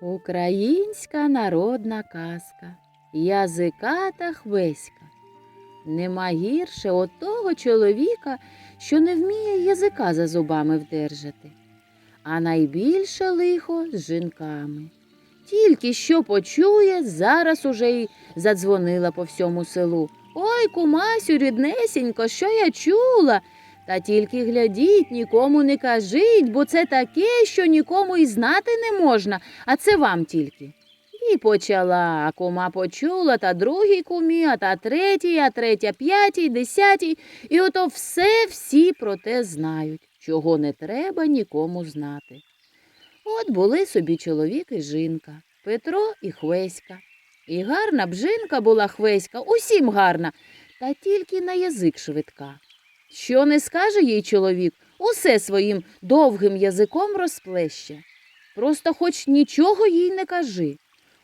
Українська народна казка Язика та хвеська. Нема гірше отого чоловіка, що не вміє язика за зубами вдержати. А найбільше лихо з жінками. Тільки що почує, зараз уже й задзвонила по всьому селу. Ой, кумасю, ріднесенько, що я чула? Та тільки глядіть, нікому не кажіть, бо це таке, що нікому і знати не можна, а це вам тільки. І почала, а кума почула, та другій кумі, а та третій, а третя п'ятій, десятій. І ото все всі про те знають, чого не треба нікому знати. От були собі чоловік і жінка, Петро і Хвеська. І гарна б жінка була Хвеська, усім гарна, та тільки на язик швидка. Що не скаже їй чоловік, усе своїм довгим язиком розплеще. Просто хоч нічого їй не кажи.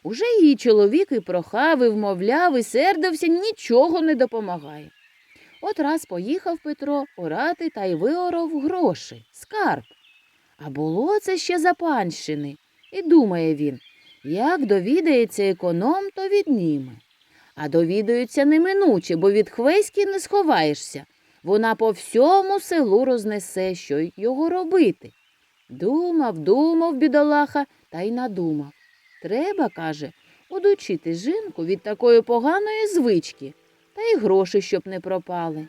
Уже її чоловік і прохав, і вмовляв, і сердився, нічого не допомагає. От раз поїхав Петро орати та й виорав гроші, скарб. А було це ще за панщини. І думає він, як довідається економ, то відніме. А довідаються неминуче, бо від хвеськи не сховаєшся. Вона по всьому селу рознесе, що його робити. Думав, думав, бідолаха, та й надумав. Треба, каже, одучити жінку від такої поганої звички, та й гроші, щоб не пропали.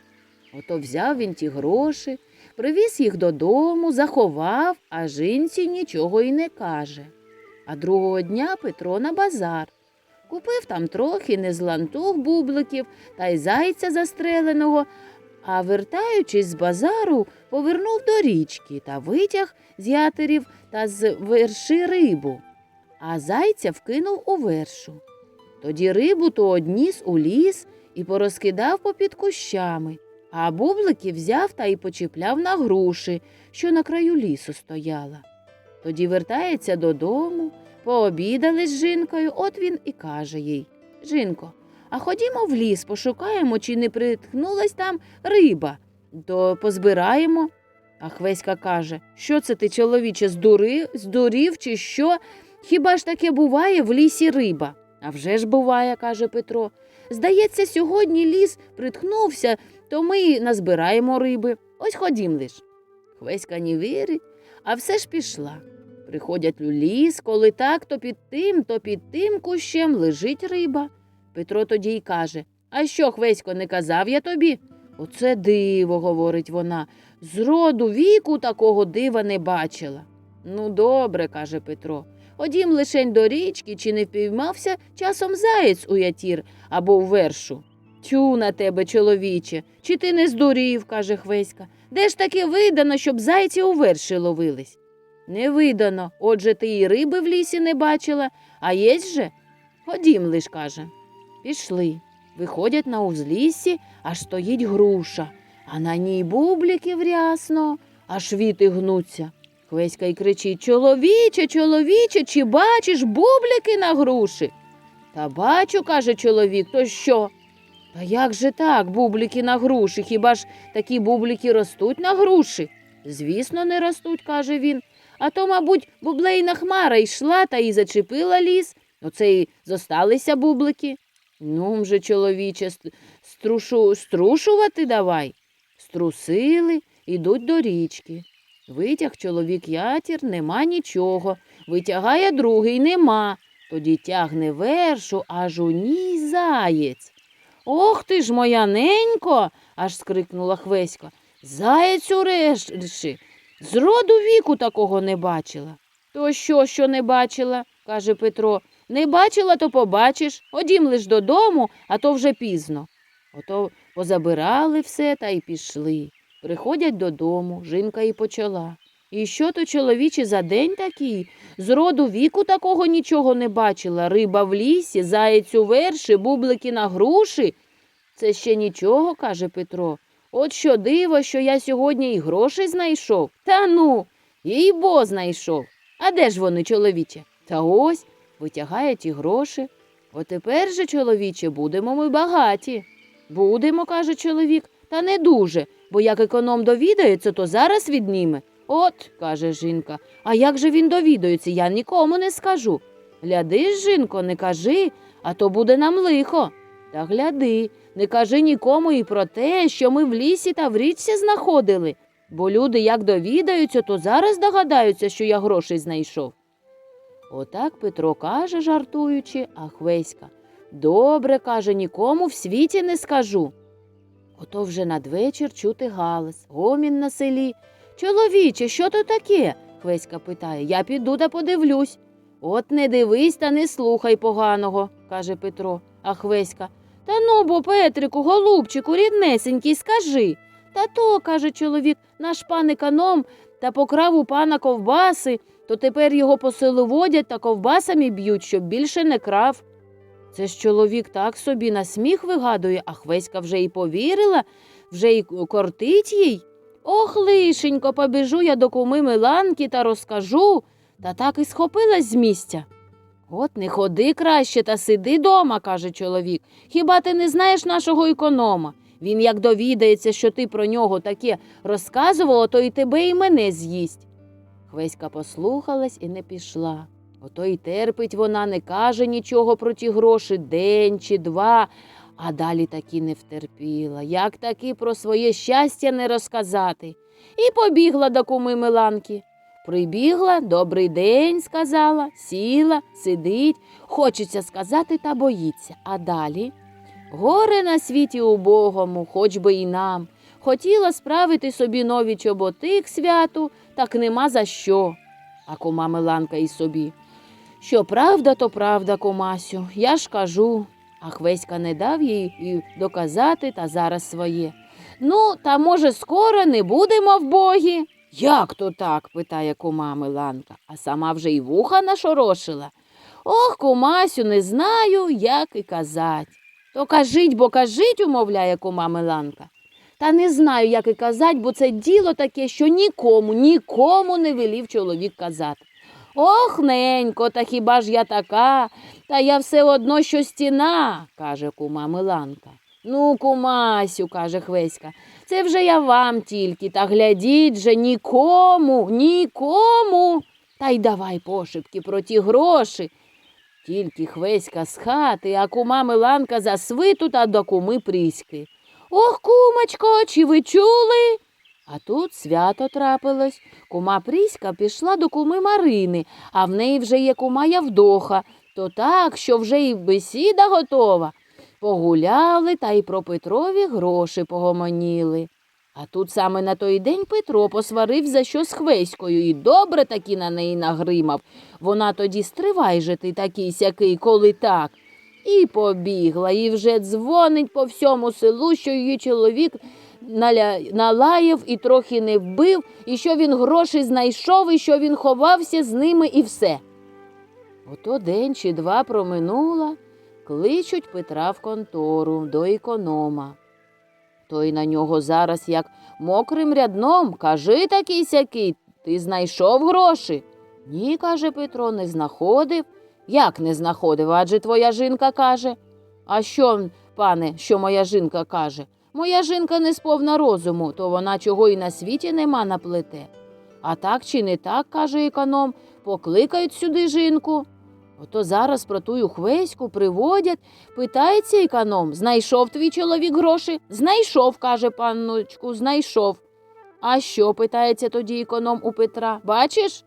Ото взяв він ті гроші, привіз їх додому, заховав, а жінці нічого й не каже. А другого дня Петро на базар. Купив там трохи незлантух бубликів та й зайця застреленого, а вертаючись з базару, повернув до річки та витяг з ятерів та з верши рибу, а зайця вкинув у вершу. Тоді рибу то одніс у ліс і порозкидав попід кущами, а бублики взяв та й почіпляв на груші, що на краю лісу стояла. Тоді вертається додому, пообідали з жінкою, от він і каже їй Жінко, а ходімо в ліс, пошукаємо, чи не приткнулась там риба, то позбираємо. А Хвеська каже, що це ти, чоловіче, здурив, здурів чи що? Хіба ж таке буває в лісі риба? А вже ж буває, каже Петро. Здається, сьогодні ліс притхнувся, то ми назбираємо риби. Ось ходім лиш. Хвеська не вірить, а все ж пішла. Приходять у ліс, коли так, то під тим, то під тим кущем лежить риба. Петро тоді й каже А що, Хвесько, не казав я тобі? Оце диво, говорить вона. Зроду віку такого дива не бачила. Ну, добре, каже Петро. Ходім лишень до річки, чи не впіймався часом заєць у ятір або в вершу. Тю на тебе, чоловіче, чи ти не здурів, каже Хвеська. Де ж таки видано, щоб зайці у верші ловились? Не видано, отже ти і риби в лісі не бачила, а єсть же? Ходім лиш, каже. Пішли. Виходять на узліссі, аж стоїть груша, а на ній бубліків рясно, аж віти гнуться. Хвеська й кричить Чоловіче, чоловіче, чи бачиш бублики на груші? Та бачу, каже чоловік, то що? Та як же так, бублики на груші? Хіба ж такі бублики ростуть на груші? Звісно, не ростуть, каже він. А то, мабуть, бублейна хмара йшла та й зачепила ліс. Оце й зосталися бублики. Ну, вже, чоловіче, струшу, струшувати давай. Струсили, ідуть до річки. Витяг чоловік ятір, нема нічого. Витягає другий, нема. Тоді тягне вершу, аж у ній заєць. Ох ти ж, моя ненько, аж скрикнула Хвеська. Заєць у реші. Зроду віку такого не бачила. То що, що не бачила? каже Петро. Не бачила, то побачиш. Ходім лиш додому, а то вже пізно. Ото позабирали все та й пішли. Приходять додому, жінка і почала. І що то чоловіче за день такий? Зроду віку такого нічого не бачила. Риба в лісі, заєць у верші, бублики на груші. Це ще нічого, каже Петро. От що диво, що я сьогодні і грошей знайшов. Та ну, їй бо знайшов. А де ж вони, чоловіче? Та ось витягає ті гроші. Отепер же, чоловіче, будемо ми багаті. Будемо, каже чоловік, та не дуже, бо як економ довідається, то зараз відніме. От, каже жінка, а як же він довідається, я нікому не скажу. Гляди, жінко, не кажи, а то буде нам лихо. Та гляди, не кажи нікому і про те, що ми в лісі та в річці знаходили, бо люди як довідаються, то зараз догадаються, що я грошей знайшов. Отак Петро каже, жартуючи, а Хвеська. Добре, каже, нікому в світі не скажу. Ото вже надвечір чути галас, гомін на селі. Чоловіче, що то таке? Хвеська питає. Я піду та подивлюсь. От не дивись та не слухай поганого, каже Петро, а Хвеська. Та ну бо, Петрику, голубчику, ріднесенький, скажи. Та то, каже чоловік, наш пан економ та покрав у пана ковбаси, то тепер його по селу водять та ковбасами б'ють, щоб більше не крав. Це ж чоловік так собі на сміх вигадує, а Хвеська вже й повірила, вже й кортить їй. Ох, лишенько, побіжу я до куми Миланки та розкажу, та так і схопилась з місця. От не ходи краще та сиди дома, каже чоловік. Хіба ти не знаєш нашого економа? Він як довідається, що ти про нього таке розказувала, то і тебе, і мене з'їсть. Хвеська послухалась і не пішла. Ото й терпить вона, не каже нічого про ті гроші день чи два, а далі таки не втерпіла. Як таки про своє щастя не розказати. І побігла до куми Миланки. Прибігла, добрий день, сказала, сіла, сидить, хочеться сказати та боїться. А далі горе на світі убогому, хоч би і нам. Хотіла справити собі нові чоботи к святу, так нема за що. А кума Миланка і собі. Що правда, то правда, кумасю, я ж кажу. А Хвеська не дав їй і доказати та зараз своє. Ну, та може, скоро не будемо в богі. Як то так? питає кума Миланка, а сама вже й вуха нашорошила. Ох, кумасю, не знаю, як і казать. То кажіть, бо кажіть, умовляє кума Миланка. Та не знаю, як і казать, бо це діло таке, що нікому, нікому не велів чоловік казати. Ох, ненько, та хіба ж я така? Та я все одно, що стіна, каже кума Миланка. Ну, кумасю, каже Хвеська, це вже я вам тільки, та глядіть же нікому, нікому. Та й давай пошепки про ті гроші. Тільки Хвеська з хати, а кума Миланка за свиту та до куми Пріськи. Ох, кумочко, чи ви чули? А тут свято трапилось. Кума Пріська пішла до куми Марини, а в неї вже є кума Явдоха, то так, що вже і бесіда готова. Погуляли та й про Петрові гроші погомоніли. А тут саме на той день Петро посварив за що з Хвеською і добре таки на неї нагримав. Вона тоді стривай же ти такий сякий, коли так. І побігла, і вже дзвонить по всьому селу, що її чоловік налаяв і трохи не вбив, і що він гроші знайшов, і що він ховався з ними, і все. Ото день чи два проминула, кличуть Петра в контору до економа. Той на нього зараз як мокрим рядном, кажи такий сякий, ти знайшов гроші? Ні, каже Петро, не знаходив. Як не знаходив? Адже твоя жінка каже. А що, пане, що моя жінка каже? Моя жінка не сповна розуму, то вона чого і на світі нема наплете. А так чи не так, каже економ, покликають сюди жінку. Ото зараз про тую хвеську приводять, питається економ, знайшов твій чоловік гроші? Знайшов, каже панночку, знайшов. А що? питається тоді економ у Петра. Бачиш?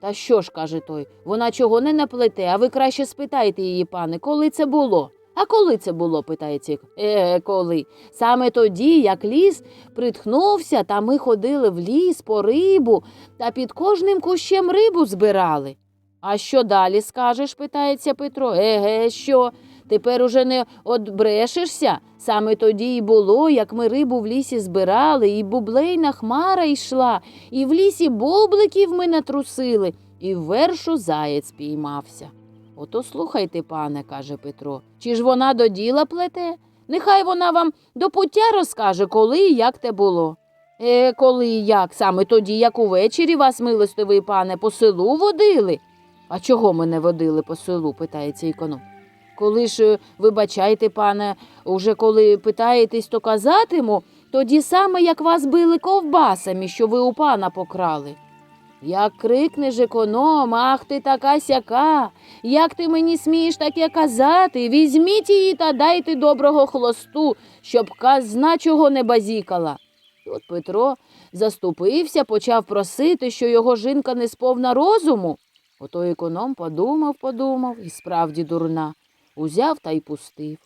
Та що ж, каже той, вона чого не наплете, а ви краще спитайте її, пане, коли це було? А коли це було? питається. Цік. Е, коли? Саме тоді, як ліс притхнувся, та ми ходили в ліс по рибу та під кожним кущем рибу збирали. А що далі скажеш? питається Петро. Еге, що? Тепер уже не одбрешешся. Саме тоді й було, як ми рибу в лісі збирали, і бублейна хмара йшла, і в лісі бубликів ми натрусили, і в вершу заєць піймався. Ото слухайте, пане, каже Петро, чи ж вона до діла плете? Нехай вона вам до пуття розкаже, коли і як те було. Е, коли і як? Саме тоді, як увечері вас, милостивий пане, по селу водили. А чого ми не водили по селу? питається економ. Коли ж, е, вибачайте, пане, уже коли питаєтесь, то казатиму, тоді саме як вас били ковбасами, що ви у пана покрали. Як крикнеш економ, ах ти така сяка, як ти мені смієш таке казати, візьміть її та дайте доброго хлосту, щоб казна чого не базікала. Тут Петро заступився, почав просити, що його жінка не сповна розуму. Ото економ подумав, подумав, і справді дурна, узяв та й пустив.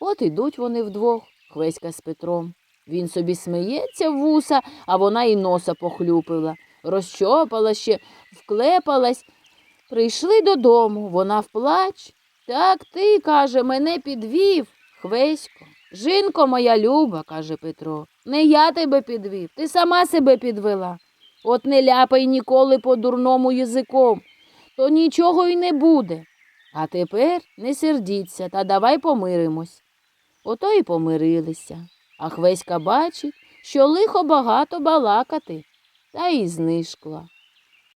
От ідуть вони вдвох, Хвеська з Петром. Він собі сміється в вуса, а вона і носа похлюпила. Розчопала ще, вклепалась. Прийшли додому, вона вплач. Так ти, каже, мене підвів, Хвесько. Жінко моя люба, каже Петро, не я тебе підвів, ти сама себе підвела. От не ляпай ніколи по дурному язиком, то нічого й не буде. А тепер не сердіться та давай помиримось. Ото й помирилися. А Хвеська бачить, що лихо багато балакати, та й знишкла.